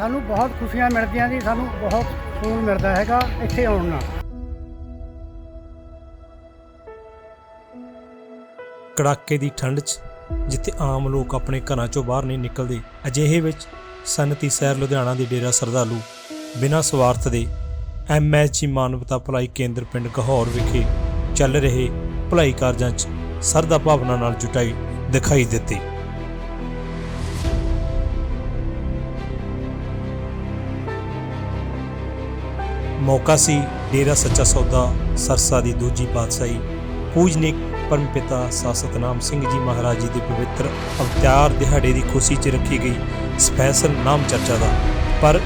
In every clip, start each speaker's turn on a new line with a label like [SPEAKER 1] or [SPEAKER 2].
[SPEAKER 1] ਸਾਨੂੰ ਬਹੁਤ ਖੁਸ਼ੀਆਂ ਮਿਲਦੀਆਂ ਜੀ, ਸਾਨੂੰ ਬਹੁਤ ਸਕੂਨ ਮਿਲਦਾ ਹੈਗਾ ਇੱਥੇ ਆਉਣ ਨਾਲ।
[SPEAKER 2] ਕੜਾਕੇ ਦੀ ਠੰਡ 'ਚ, ਜਿੱਥੇ ਆਮ ਲੋਕ ਆਪਣੇ ਘਰਾਂ 'ਚੋਂ ਬਾਹਰ ਨਹੀਂ ਨਿਕਲਦੇ, ਅਜਿਹੇ ਵਿੱਚ ਸਨਤੀ ਸਹਿਰ ਲੁਧਿਆਣਾ ਦੀ ਡੇਰਾ ਸਰਦਾਲੂ, ਬਿਨਾਂ ਸਵਾਰਥ ਦੇ ਐਮਐਚਜੀ ਮਾਨਵਤਾ ਭਲਾਈ ਕੇਂਦਰ ਪਿੰਡ ਗਹੌਰ ਵਿਖੇ ਚੱਲ ਰਹੇ ਭਲਾਈ ਕਾਰਜਾਂ 'ਚ ਸਰਦਾ ਭਾਵਨਾ ਨਾਲ ਜੁਟਾਈ ਦਿਖਾਈ ਦਿੱਤੀ। ਮੌਕਾ ਸੀ ਡੇਰਾ ਸੱਚਾ ਸੌਦਾ ਸਰਸਾ ਦੀ ਦੂਜੀ ਪਾਤਸ਼ਾਹੀ ਪੂਜਨਿਕ ਪਰਮਪਿਤਾ ਸਾਸਤਨਾਮ ਸਿੰਘ ਜੀ ਮਹਾਰਾਜ ਜੀ ਦੇ ਪਵਿੱਤਰ ਅਵਤਾਰ ਦਿਹਾੜੇ ਦੀ ਖੁਸ਼ੀ 'ਚ ਰੱਖੀ ਗਈ ਸਪੈਸ਼ਲ ਨਾਮ ਚਰਚਾ ਦਾ। ਪਰ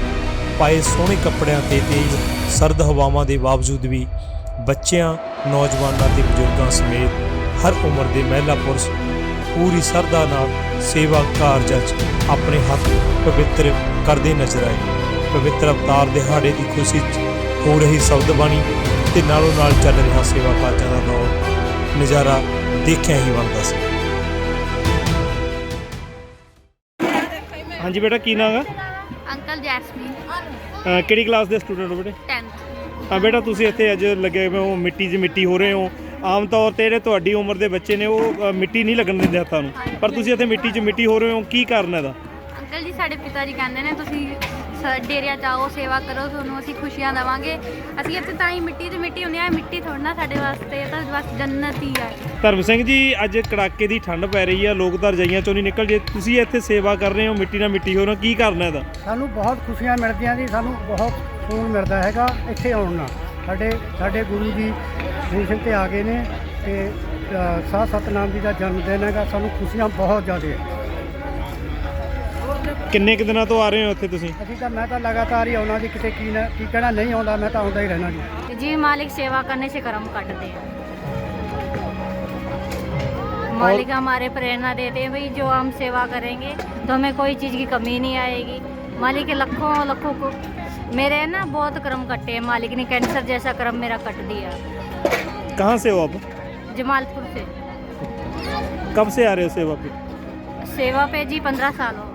[SPEAKER 2] ਪਾਏ ਸੋਹਣੇ ਕੱਪੜਿਆਂ ਤੇ ਤੇਜ਼ ਸਰਦ ਹਵਾਵਾਂ ਦੇ ਬਾਵਜੂਦ ਵੀ ਬੱਚਿਆਂ, ਨੌਜਵਾਨਾਂ ਤੇ ਬਜ਼ੁਰਗਾਂ ਸਮੇਤ ਹਰ ਉਮਰ ਦੇ ਮਹਿਲਾ ਪੁਰਸ਼ ਪੂਰੀ ਸਰਦਾ ਨਾਲ ਸੇਵਾ ਕਾਰਜਾਂ 'ਚ ਆਪਣੇ ਹੱਥ ਪਵਿੱਤਰ ਕਰਦੇ ਨਜ਼ਰ ਆਏ। ਪਵਿੱਤਰ ਅਵਤਾਰ ਦਿਹਾੜੇ ਦੀ ਖੁਸ਼ੀ 'ਚ ਹੋ ਰਹੀ ਸ਼ਬਦ ਬਾਣੀ ਤੇ ਨਾਲੋਂ ਨਾਲ ਚੱਲ ਰਿਹਾ ਸੇਵਾ ਕਾਰਜਾਂ ਦਾ ਦੌਰ ਨਜ਼ਾਰਾ ਦੇਖਿਆ ਹੀ ਬਣਦਾ ਸੀ।
[SPEAKER 3] ਹਾਂਜੀ ਬੇਟਾ ਕੀ ਨਾਮ ਹੈ?
[SPEAKER 4] Uncle Jasmine.
[SPEAKER 3] ਅਹ ਕਿਹੜੀ ਕਲਾਸ ਦੇ ਸਟੂਡੈਂਟ ਹੋ ਬੇਟੇ?
[SPEAKER 4] 10th
[SPEAKER 3] ਹਾਂ ਬੇਟਾ ਤੁਸੀਂ ਇੱਥੇ ਅੱਜ ਲੱਗੇ ਹੋਏ ਹੋ ਮਿੱਟੀ 'ਚ ਮਿੱਟੀ ਹੋ ਰਹੇ ਹੋ। ਆਮ ਤੌਰ ਤੇ ਜਿਹੜੇ ਤੁਹਾਡੀ ਉਮਰ ਦੇ ਬੱਚੇ ਨੇ ਉਹ ਮਿੱਟੀ ਨਹੀਂ ਲੱਗਣ ਦਿੰਦੇ ਹੱਥਾਂ ਨੂੰ। ਪਰ ਤੁਸੀਂ ਇੱਥੇ ਮਿੱਟੀ 'ਚ ਮਿੱਟੀ ਹੋ ਰਹੇ ਹੋ ਕੀ ਕਾਰਨ ਹੈ ਦਾ
[SPEAKER 4] ਅੰਕਲ ਜੀ ਸਾਡੇ ਪਿਤਾ ਜੀ ਕਹਿੰਦੇ ਨੇ ਤੁਸੀਂ ਸ- ਡੇਰਿਆਂ 'ਚ ਆਓ ਸੇਵਾ ਕਰੋ ਤੁਹਾਨੂੰ ਅਸੀਂ ਖੁਸ਼ੀਆਂ ਦੇਵਾਂਗੇ। ਅਸੀਂ ਇੱਥੇ ਤਾਂ ਹੀ ਮਿੱਟੀ 'ਚ ਮਿੱਟੀ ਹੁੰਦੀ ਆ ਮਿੱਟੀ ਥੋੜ੍ਹਾ ਨਾ ਸਾਡੇ ਵਾਸਤੇ ਇਹ ਤਾਂ ਬਸ ਜੰਨਤ ਹੀ ਆ।
[SPEAKER 3] ਧਰਮ ਸਿੰਘ ਜੀ ਅੱਜ ਕੜਾਕੇ ਦੀ ਠੰਡ ਪੈ ਰਹੀ ਹੈ ਲੋਕ ਤਾਂ ਰਜਾਈਆਂ ਚੋਂ ਨਹੀਂ ਨਿਕਲ ਜੇ ਤੁਸੀਂ ਇੱਥੇ ਸੇਵਾ ਕਰ ਰਹੇ ਹੋ ਮਿੱਟੀ ਨਾਲ ਮਿੱਟੀ ਹੋ ਰਹੇ ਹੋ ਕੀ ਕਾਰਨ ਹੈ ਦਾ
[SPEAKER 1] ਸਾਨੂੰ ਬਹੁਤ ਖੁਸ਼ੀਆਂ ਮਿਲਦੀਆਂ ਜੀ ਸਾਨੂੰ ਬਹੁਤ ਸਕੂਨ ਮਿਲਦਾ ਹੈਗਾ ਇੱਥੇ ਆਉਣ ਨਾਲ। ਸਾਡੇ ਸਾਡੇ ਗੁਰੂ ਜੀ ਸਟੇਸ਼ਨ ਤੇ ਆ ਗਏ ਨੇ ਤੇ ਸਾਧ ਸਤਨਾਮ ਜੀ ਦਾ ਜਨਮ ਦਿਨ ਹੈਗਾ ਸਾਨੂੰ ਖੁਸ਼ੀਆਂ ਬਹੁਤ ਜ਼ਿਆਦਾ ਹੈ
[SPEAKER 3] ਕਿੰਨੇ ਕੁ ਦਿਨਾਂ ਤੋਂ ਆ ਰਹੇ ਹੋ ਇੱਥੇ ਤੁਸੀਂ
[SPEAKER 1] ਅਸੀਂ ਤਾਂ ਮੈਂ ਤਾਂ ਲਗਾਤਾਰ ਹੀ ਆਉਣਾ ਜੀ ਕਿਤੇ ਕੀ ਨਾ ਕੀ ਕਹਿਣਾ ਨਹੀਂ ਆਉਂਦਾ ਮੈਂ ਤਾਂ ਆਉਂਦਾ ਹੀ ਰਹਿਣਾ ਜੀ
[SPEAKER 4] जी मालिक सेवा करने से कर्म कटते हैं मालिक हमारे प्रेरणा देते हैं भाई जो हम सेवा करेंगे तो हमें कोई चीज़ की कमी नहीं आएगी मालिक के लाखों लाखों को मेरे ना बहुत कर्म कटे हैं मालिक ने कैंसर जैसा कर्म मेरा कट दिया
[SPEAKER 3] कहाँ से हो आप
[SPEAKER 4] जमालपुर से
[SPEAKER 3] कब से आ रहे हो सेवा पे
[SPEAKER 4] सेवा पे जी पंद्रह साल हो